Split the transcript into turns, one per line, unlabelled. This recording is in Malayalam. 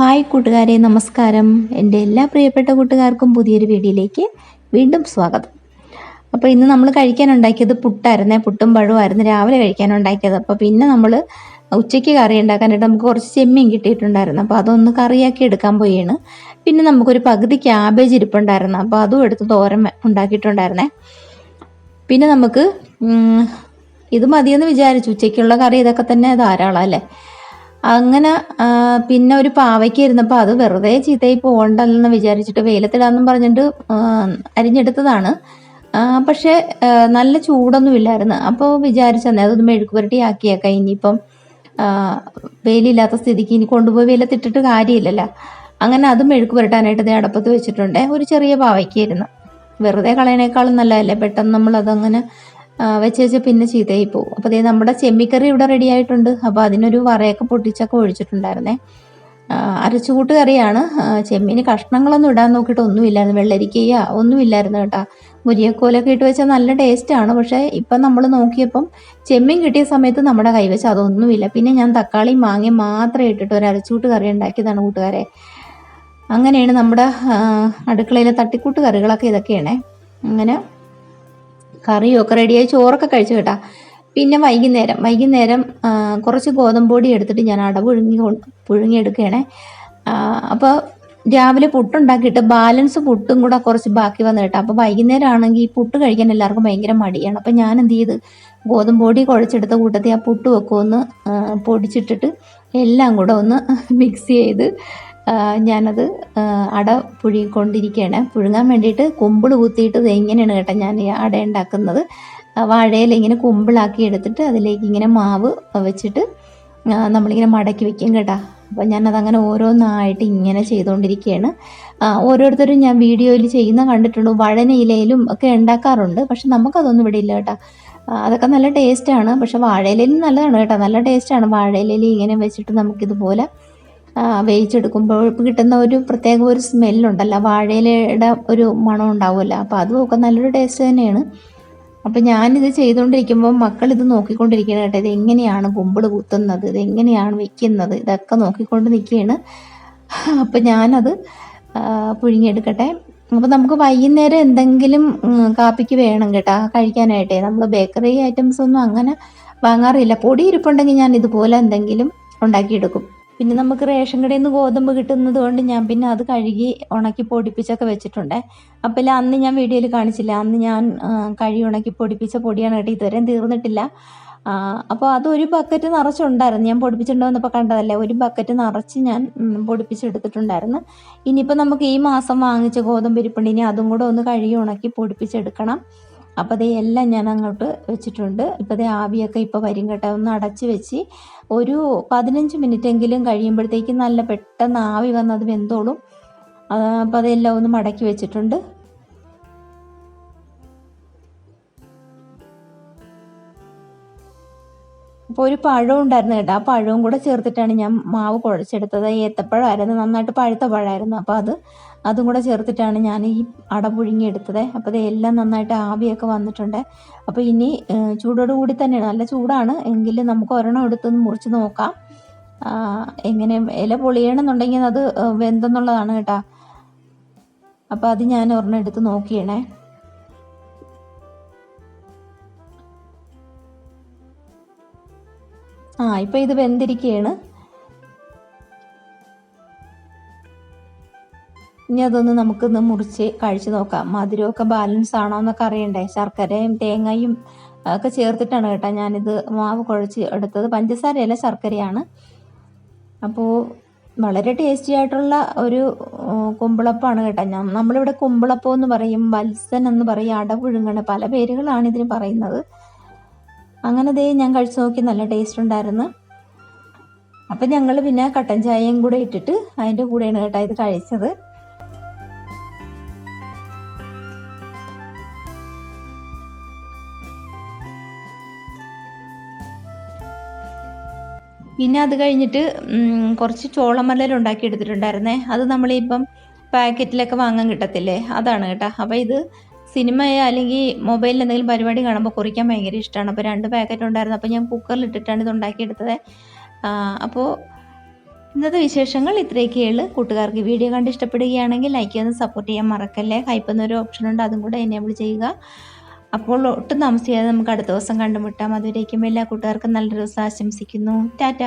ഹായ് കൂട്ടുകാരെ നമസ്കാരം. എന്റെ എല്ലാ പ്രിയപ്പെട്ട കൂട്ടുകാർക്കും പുതിയൊരു വീഡിയോയിലേക്ക് വീണ്ടും സ്വാഗതം. അപ്പോൾ ഇന്ന് നമ്മൾ കഴിക്കാനുണ്ടാക്കിയത് പുട്ടായിരുന്നേ പുട്ടും പഴവുമായിരുന്നു രാവിലെ കഴിക്കാനുണ്ടാക്കിയത് അപ്പോൾ പിന്നെ നമ്മൾ ഉച്ചയ്ക്ക് കറി ഉണ്ടാക്കാനായിട്ട് നമുക്ക് കുറച്ച് ചെമ്മീൻ കിട്ടിയിട്ടുണ്ടായിരുന്നു. അപ്പോൾ അതൊന്ന് കറിയാക്കി എടുക്കാൻ പോയാണ് പിന്നെ നമുക്കൊരു പകുതി ക്യാബേജ് ഇരിപ്പുണ്ടായിരുന്നു. അപ്പോൾ അതും എടുത്ത് തോരൻ ഉണ്ടാക്കിയിട്ടുണ്ടായിരുന്നേ. പിന്നെ നമുക്ക് ഇത് മതിയെന്ന് വിചാരിച്ചു. ഉച്ചയ്ക്കുള്ള കറി ഇതൊക്കെ തന്നെ ധാരാളം അല്ലേ അങ്ങനെ പിന്നെ ഒരു പാവയ്ക്ക് ഇരുന്നപ്പോൾ അത് വെറുതെ ചീത്തയായി പോകണ്ടല്ലെന്ന് വിചാരിച്ചിട്ട് വെയിലത്തിടാന്നും പറഞ്ഞിട്ട് അരിഞ്ഞെടുത്തതാണ്. പക്ഷെ നല്ല ചൂടൊന്നും ഇല്ലായിരുന്നു. അപ്പോൾ വിചാരിച്ചെന്നേ അതൊന്ന് മെഴുക്ക് പുരട്ടി ആക്കിയേക്കാം ഇനിയിപ്പം വെയിലില്ലാത്ത സ്ഥിതിക്ക് ഇനി കൊണ്ടുപോയി വെയിലത്തിട്ടിട്ട് കാര്യമില്ലല്ലോ. അങ്ങനെ അത് മെഴുക്ക് പുരട്ടാനായിട്ട് അടപ്പത്ത് വെച്ചിട്ടുണ്ട്. ഒരു ചെറിയ പാവയ്ക്കായിരുന്നു വെറുതെ കളയണേക്കാളും നല്ലതല്ലേ? പെട്ടെന്ന് നമ്മൾ അതങ്ങനെ വെച്ച് വെച്ച് പിന്നെ ചീത്തയായി പോകും അപ്പോൾ അതേ നമ്മുടെ ചെമ്മിക്കറി ഇവിടെ റെഡി ആയിട്ടുണ്ട്. അപ്പോൾ അതിനൊരു വറയൊക്കെ പൊട്ടിച്ചൊക്കെ ഒഴിച്ചിട്ടുണ്ടായിരുന്നേ. അരച്ചുകൂട്ട് കറിയാണ് ചെമ്മീന് കഷ്ണങ്ങളൊന്നും ഇടാൻ നോക്കിയിട്ട് ഒന്നുമില്ലായിരുന്നു. വെള്ളരിക്കയ്യ ഒന്നുമില്ലായിരുന്നു കേട്ടോ. മുരിയക്കോലൊക്കെ ഇട്ട് വെച്ചാൽ നല്ല ടേസ്റ്റാണ് പക്ഷേ ഇപ്പം നമ്മൾ നോക്കിയപ്പം ചെമ്മീൻ കിട്ടിയ സമയത്ത് നമ്മുടെ കൈവച്ച് അതൊന്നുമില്ല. പിന്നെ ഞാൻ തക്കാളി മാങ്ങയും മാത്രം ഇട്ടിട്ട് ഒരു അരച്ചുകൂട്ട് കറി ഉണ്ടാക്കിയതാണ് കൂട്ടുകാരെ. അങ്ങനെയാണ് നമ്മുടെ അടുക്കളയിലെ തട്ടിക്കൂട്ട് കറികളൊക്കെ ഇതൊക്കെയാണേ. അങ്ങനെ കറിയും ഒക്കെ റെഡിയായി ചോറൊക്കെ കഴിച്ചു കേട്ടാ. പിന്നെ വൈകുന്നേരം വൈകുന്നേരം കുറച്ച് ഗോതമ്പൊടി എടുത്തിട്ട് ഞാൻ അട പുഴുങ്ങി പുഴുങ്ങിയെടുക്കുകയാണേ. അപ്പോൾ രാവിലെ പുട്ടുണ്ടാക്കിയിട്ട് ബാലൻസ് പുട്ടും കൂടെ കുറച്ച് ബാക്കി വന്നു കേട്ടോ. അപ്പോൾ വൈകുന്നേരം ആണെങ്കിൽ ഈ പുട്ട് കഴിക്കാൻ എല്ലാവർക്കും ഭയങ്കര മടിയാണ്. അപ്പോൾ ഞാൻ എന്ത് ചെയ്ത് ഗോതമ്പൊടി കുഴച്ചെടുത്ത കൂട്ടത്തിൽ ആ പുട്ട് വെക്കുമെന്ന് പൊടിച്ചിട്ടിട്ട് എല്ലാം കൂടെ ഒന്ന് മിക്സ് ചെയ്ത് ഞാനത് അട പുഴുങ്ങിക്കൊണ്ടിരിക്കുകയാണ് പുഴുങ്ങാൻ വേണ്ടിയിട്ട് കുമ്പിൾ കുത്തിയിട്ട് ഇത് എങ്ങനെയാണ് കേട്ടോ ഞാൻ ഈ അട ഉണ്ടാക്കുന്നത്. വാഴയിൽ ഇങ്ങനെ കുമ്പിളാക്കി എടുത്തിട്ട് അതിലേക്ക് ഇങ്ങനെ മാവ് വെച്ചിട്ട് നമ്മളിങ്ങനെ മടക്കി വെക്കും കേട്ടോ. അപ്പം ഞാനതങ്ങനെ ഓരോന്നായിട്ട് ഇങ്ങനെ ചെയ്തുകൊണ്ടിരിക്കുകയാണ് ഓരോരുത്തരും ഞാൻ വീഡിയോയിൽ ചെയ്യുന്ന കണ്ടിട്ടുണ്ട് വഴനയിലയിലും ഒക്കെ ഉണ്ടാക്കാറുണ്ട്. പക്ഷെ നമുക്കതൊന്നും ഇവിടെ ഇല്ല കേട്ടോ. അതൊക്കെ നല്ല ടേസ്റ്റാണ് പക്ഷെ വാഴയിലയിലും നല്ലതാണ് കേട്ടോ. നല്ല ടേസ്റ്റാണ് വാഴയിലയിൽ ഇങ്ങനെ വെച്ചിട്ട് നമുക്കിതുപോലെ വേവിച്ചെടുക്കുമ്പോൾ കിട്ടുന്ന ഒരു പ്രത്യേക ഒരു സ്മെല്ലുണ്ടല്ലോ. വാഴയിലയുടെ ഒരു മണം ഉണ്ടാവുമല്ലോ. അപ്പോൾ അതും ഒക്കെ നല്ലൊരു ടേസ്റ്റ് തന്നെയാണ്. അപ്പം ഞാനിത് ചെയ്തുകൊണ്ടിരിക്കുമ്പോൾ മക്കൾ ഇത് നോക്കിക്കൊണ്ടിരിക്കുകയാണ് കേട്ടോ. ഇത് എങ്ങനെയാണ് കുത്തുന്നത്? ഇത് എങ്ങനെയാണ് വെക്കുന്നത്? ഇതൊക്കെ നോക്കിക്കൊണ്ട് നിൽക്കുകയാണ് അപ്പം ഞാനത് പുഴുങ്ങിയെടുക്കട്ടെ. അപ്പോൾ നമുക്ക് വൈകുന്നേരം എന്തെങ്കിലും കാപ്പിക്ക് വേണം കേട്ടോ. കഴിക്കാനായിട്ടേ. നമ്മൾ ബേക്കറി ഐറ്റംസ് ഒന്നും അങ്ങനെ വാങ്ങാറില്ല. പൊടി ഇരിപ്പുണ്ടെങ്കിൽ ഞാൻ ഇതുപോലെ എന്തെങ്കിലും ഉണ്ടാക്കിയെടുക്കും. പിന്നെ നമുക്ക് റേഷൻ കടയിൽ നിന്ന് ഗോതമ്പ് കിട്ടുന്നത് കൊണ്ട് ഞാൻ പിന്നെ അത് കഴുകി ഉണക്കി പൊടിപ്പിച്ചൊക്കെ വെച്ചിട്ടുണ്ട്. അപ്പോൾ ഇല്ല അന്ന് ഞാൻ വീഡിയോയിൽ കാണിച്ചില്ല. അന്ന് ഞാൻ കഴുകി ഉണക്കി പൊടിപ്പിച്ച പൊടിയാണ് കേട്ടോ ഇതുവരെയും തീർന്നിട്ടില്ല. അപ്പോൾ അത് ഒരു ബക്കറ്റ് നിറച്ചുണ്ടായിരുന്നു. ഞാൻ പൊടിപ്പിച്ചിട്ടുണ്ടോന്നപ്പോൾ കണ്ടതല്ലേ. ഒരു ബക്കറ്റ് നിറച്ച് ഞാൻ പൊടിപ്പിച്ചെടുത്തിട്ടുണ്ടായിരുന്നു. ഇനിയിപ്പോൾ നമുക്ക് ഈ മാസം വാങ്ങിച്ച ഗോതമ്പ് ഇരിപ്പുണ്ട്. ഇനി അതും കൂടെ ഒന്ന് കഴുകി ഉണക്കി പൊടിപ്പിച്ചെടുക്കണം. അപ്പോൾ അതേ എല്ലാം ഞാൻ അങ്ങോട്ട് വെച്ചിട്ടുണ്ട്. ഇപ്പോൾ അതേ ആവിയൊക്കെ ഇപ്പോൾ വരും കേട്ടോ. ഒന്ന് അടച്ച് വെച്ച് ഒരു പതിനഞ്ച് മിനിറ്റ് എങ്കിലും കഴിയുമ്പോഴത്തേക്ക് നല്ല പെട്ടെന്ന് ആവി വന്നത് വെന്തോളും. അപ്പോൾ അതെല്ലാം ഒന്ന് മടക്കി വെച്ചിട്ടുണ്ട്. അപ്പോൾ ഒരു പഴം ഉണ്ടായിരുന്നു കേട്ടോ. ആ പഴവും കൂടെ ചേർത്തിട്ടാണ് ഞാൻ മാവ് കുഴച്ചെടുത്തത്. ഏത്തപ്പഴമായിരുന്നു. നന്നായിട്ട് പഴുത്ത പഴമായിരുന്നു. അപ്പോൾ അത് അതും കൂടെ ചേർത്തിട്ടാണ് ഞാൻ ഈ അട പുഴുങ്ങിയെടുത്തത്. അപ്പോൾ ഇത് എല്ലാം നന്നായിട്ട് ആവിയൊക്കെ വന്നിട്ടുണ്ട്. അപ്പോൾ ഇനി ഏഹ്, ചൂടോട് കൂടി തന്നെയാണ്. നല്ല ചൂടാണ്. എങ്കിലും നമുക്ക് ഒരെണ്ണം എടുത്തൊന്ന് മുറിച്ച് നോക്കാം. എങ്ങനെ ഇല പൊളിയണമെന്നുണ്ടെങ്കിൽ അത് വെന്തെന്നുള്ളതാണ് കേട്ടോ. അപ്പോൾ അത് ഞാൻ ഒരെണ്ണം എടുത്ത് നോക്കിയണേ. ആ ഇപ്പം ഇത് വെന്തിരിക്കുകയാണ് ഇനി അതൊന്ന് നമുക്കൊന്ന് മുറിച്ച് കഴിച്ചു നോക്കാം. മധുരമൊക്കെ ബാലൻസ് ആണോ എന്നൊക്കെ അറിയണ്ടേ? ശർക്കരയും തേങ്ങയും ഒക്കെ ചേർത്തിട്ടാണ് കേട്ടോ ഞാനിത് മാവ് കുഴച്ച് എടുത്തത്. പഞ്ചസാരയല്ല ശർക്കരയാണ്. അപ്പോൾ വളരെ ടേസ്റ്റി ആയിട്ടുള്ള ഒരു കുമ്പിളപ്പാണ് കേട്ടോ ഞാൻ. നമ്മളിവിടെ കുമ്പിളപ്പം എന്ന് പറയും വത്സൻ എന്ന് പറയും അടപുഴുങ്ങണ്. പല പേരുകളാണ് ഇതിന് പറയുന്നത്. അങ്ങനെ ദേ ഞാൻ കഴിച്ചു നോക്കി നല്ല ടേസ്റ്റ് ഉണ്ടായിരുന്നു. അപ്പം ഞങ്ങൾ പിന്നെ കട്ടൻ ചായയും കൂടെ ഇട്ടിട്ട് അതിന്റെ കൂടെയാണ് കേട്ടോ ഇത് കഴിച്ചത്. പിന്നെ അത് കഴിഞ്ഞിട്ട് കുറച്ച് ചോളമല്ലൽ ഉണ്ടാക്കി എടുത്തിട്ടുണ്ടായിരുന്നേ. അത് നമ്മളിപ്പം പാക്കറ്റിലൊക്കെ വാങ്ങാൻ കിട്ടത്തില്ലേ? അതാണ് കേട്ടോ. അപ്പോൾ ഇത് സിനിമയോ അല്ലെങ്കിൽ മൊബൈലിൽ എന്തെങ്കിലും പരിപാടി കാണുമ്പോൾ കുറിക്കാൻ ഭയങ്കര ഇഷ്ടമാണ്. അപ്പോൾ രണ്ട് പാക്കറ്റ് ഉണ്ടായിരുന്നു. അപ്പോൾ ഞാൻ കുക്കറിൽ ഇട്ടിട്ടാണ് ഇത് ഉണ്ടാക്കിയെടുത്തത്. അപ്പോൾ ഇന്നത്തെ വിശേഷങ്ങൾ ഇത്രയൊക്കെയുള്ളൂ കൂട്ടുകാർക്ക് വീഡിയോ കണ്ട് ഇഷ്ടപ്പെടുകയാണെങ്കിൽ ലൈക്ക് ചെയ്ത് സപ്പോർട്ട് ചെയ്യാൻ മറക്കല്ലേ? ഹൈപ്പ് എന്നൊരു ഓപ്ഷൻ ഉണ്ട്. അതും കൂടെ എനേബിൾ ചെയ്യുക. അപ്പോൾ ഒട്ടും താമസിക്കാതെ നമുക്ക് അടുത്ത ദിവസം കണ്ടുമുട്ടാം. അതുവരേക്കും എല്ലാ കൂട്ടുകാർക്കും നല്ലൊരു ദിവസം ആശംസിക്കുന്നു. ടാറ്റ.